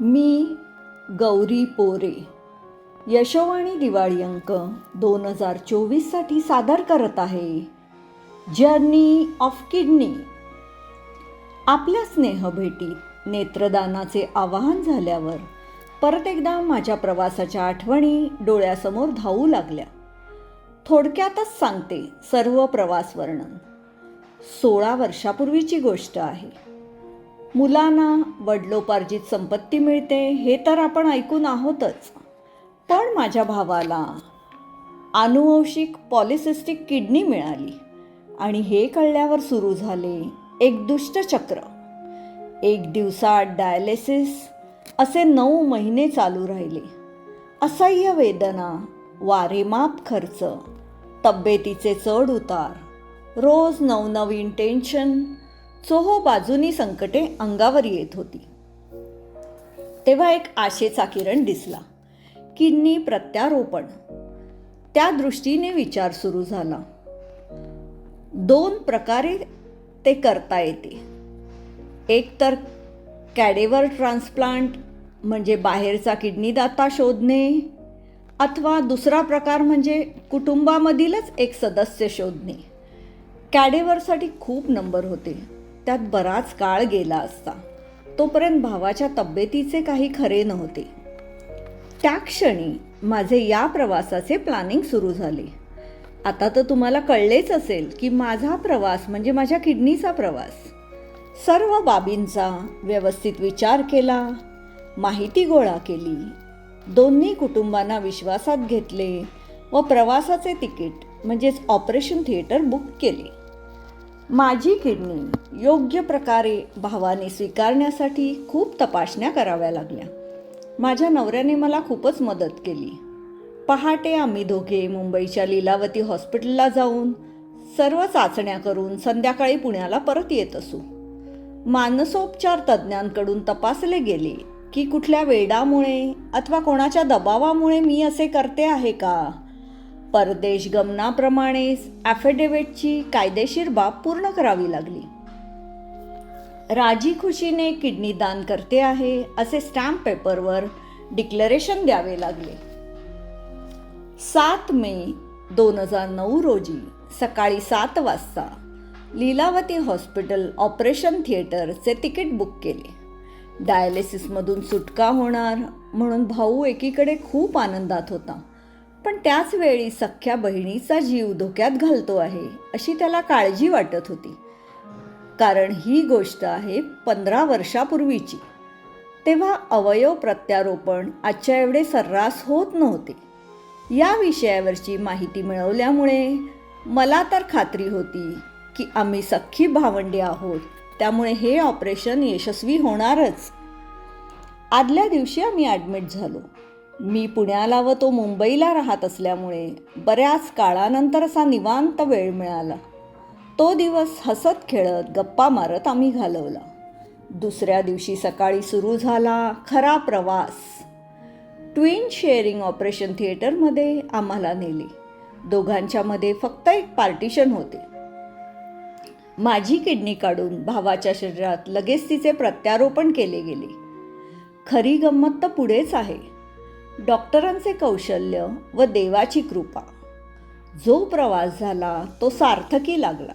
मी गौरी पोरे. यशोवाणी दिवाळी अंक दोन हजार चोवीससाठी सादर करत आहे. जर्नी ऑफ किडनी आपल्या स्नेहभेटीत नेत्रदानाचे आवाहन झाल्यावर परत एकदा माझ्या प्रवासाच्या आठवणी डोळ्यासमोर धावू लागल्या. थोडक्यातच सांगते सर्व प्रवास वर्णन. सोळा वर्षापूर्वीची गोष्ट आहे. मुलांना वडलोपार्जित संपत्ती मिळते हे तर आपण ऐकून आहोतच. पण माझ्या भावाला आनुवंशिक पॉलिसिस्टिक किडनी मिळाली आणि हे कळल्यावर सुरू झाले एक दुष्टचक्र एक दिवसात डायलिसिस असे नऊ महिने चालू राहिले. असह्य वेदना वारेमाप खर्च तब्येतीचे चढ उतार रोज नवनवीन टेन्शन चोहो बाजूनी संकटे अंगावर येत होती. तेव्हा एक आशेचा किरण दिसला. किडनी प्रत्यारोपण. त्या दृष्टीने विचार सुरू झाला. दोन प्रकारे ते करता येते. एक तर कॅडेवर ट्रान्सप्लांट म्हणजे बाहेरचा किडनी दाता शोधणे अथवा दुसरा प्रकार म्हणजे कुटुंबामधीलच एक सदस्य शोधणे. कॅडेवरसाठी खूप नंबर होते. त्यात बराच काळ गेला असता. तोपर्यंत भावाच्या तब्येतीचे काही खरे नव्हते. त्या क्षणी माझे या प्रवासाचे प्लॅनिंग सुरू झाले. आता तर तुम्हाला कळलेच असेल की माझा प्रवास म्हणजे माझ्या किडनीचा प्रवास. सर्व बाबींचा व्यवस्थित विचार केला माहिती गोळा केली दोन्ही कुटुंबांना विश्वासात घेतले व प्रवासाचे तिकीट म्हणजेच ऑपरेशन थिएटर बुक केले. माझी किडनी योग्य प्रकारे भावाने स्वीकारण्यासाठी खूप तपासण्या कराव्या लागल्या. माझ्या नवऱ्याने मला खूपच मदत केली. पहाटे आम्ही दोघे मुंबईच्या लीलावती हॉस्पिटलला जाऊन सर्व चाचण्या करून संध्याकाळी पुण्याला परत येत असू. मानसोपचार तज्ज्ञांकडून तपासले गेले की कुठल्या वेडामुळे अथवा कोणाच्या दबावामुळे मी असे करते आहे का? परदेश गमनाप्रमाणेच ॲफिडेव्हिटची कायदेशीर बाब पूर्ण करावी लागली. राजी खुशीने किडनी दान करते आहे असे स्टॅम्प पेपरवर डिक्लरेशन द्यावे लागले. सात मे दोन हजार नऊ रोजी सकाळी सात वाजता लीलावती हॉस्पिटल ऑपरेशन थिएटरचे तिकीट बुक केले. डायलिसिसमधून सुटका होणार म्हणून भाऊ एकीकडे खूप आनंदात होता. पण त्याच वेळी सख्ख्या बहिणीचा जीव धोक्यात घालतो आहे अशी त्याला काळजी वाटत होती. कारण ही गोष्ट आहे पंधरा वर्षापूर्वीची. तेव्हा अवयव प्रत्यारोपण आजच्या एवढे सर्रास होत नव्हते. या विषयावरची माहिती मिळवल्यामुळे मला तर खात्री होती की आम्ही सख्खी भावंडे आहोत त्यामुळे हे ऑपरेशन यशस्वी होणारच. आदल्या दिवशी आम्ही ॲडमिट झालो. मी पुण्याला व तो मुंबईला राहत असल्यामुळे बऱ्याच काळानंतर असा निवांत वेळ मिळाला. तो दिवस हसत खेळत गप्पा मारत आम्ही घालवला. दुसऱ्या दिवशी सकाळी सुरू झाला खरा प्रवास. ट्विन शेअरिंग ऑपरेशन थिएटरमध्ये आम्हाला नेले. दोघांच्यामध्ये फक्त एक पार्टिशन होते. माझी किडनी काढून भावाच्या शरीरात लगेच तिचे प्रत्यारोपण केले गेले. खरी गंमत तर पुढेच आहे. डॉक्टरांचे कौशल्य व देवाची कृपा. जो प्रवास झाला तो सार्थकी लागला.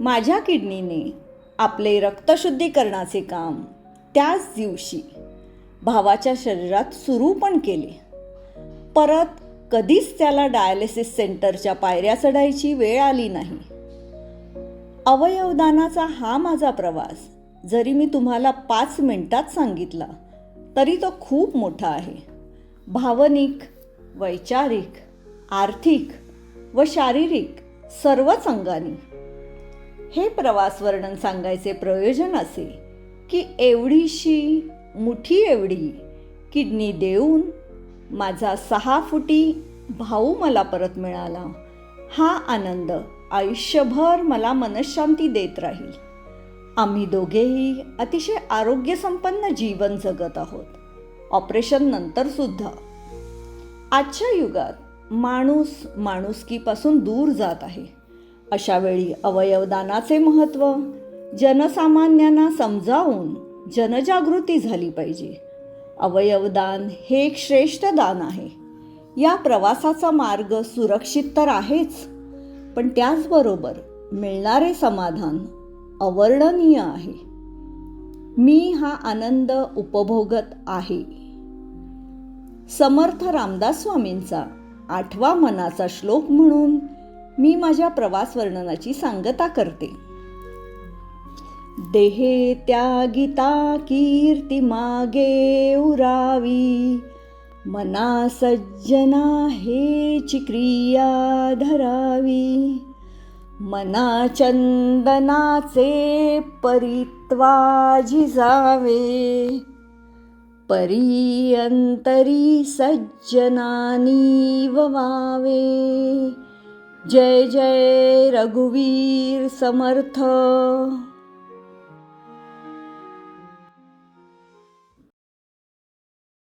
माझ्या किडनीने आपले रक्तशुद्धीकरणाचे काम त्याच दिवशी भावाच्या शरीरात सुरू पण केले. परत कधीच त्याला डायलिसिस सेंटरच्या पायऱ्या चढायची वेळ आली नाही. अवयवदानाचा हा माझा प्रवास जरी मी तुम्हाला पाच मिनिटात सांगितला तरी तो खूप मोठा आहे. भावनिक वैचारिक आर्थिक व शारीरिक सर्वच अंगाने. हे प्रवास वर्णन सांगायचे प्रयोजन असे की एवढीशी मुठी एवढी किडनी देऊन माझा सहा फुटी भाऊ मला परत मिळाला. हा आनंद आयुष्यभर मला मनशांती देत राहील. आम्ही दोघेही अतिशय आरोग्यसंपन्न जीवन जगत आहोत. ऑपरेशन नंतर सुद्धा. आजच्या युगात माणूस माणुसकीपासून दूर जात आहे. अशावेळी अवयवदानाचे महत्त्व जनसामान्यांना समजावून जनजागृती झाली पाहिजे. अवयवदान हे एक श्रेष्ठ दान आहे. या प्रवासाचा मार्ग सुरक्षित तर आहेच पण त्याचबरोबर मिळणारे समाधान अवर्णनीय आहे. मी हा आनंद उपभोगत आहे. समर्थ रामदास स्वामींचा आठवा मनाचा श्लोक म्हणून मी माझ्या प्रवास वर्णनाची सांगता करते. देहे त्यागिता कीर्ती मागे उरावी मना सज्जना हे क्रिया धरावी. मना चंदनाचे परित्वा जिजावे परियंतरी सज्जनानी वावे। जय जय रघुवीर समर्थ।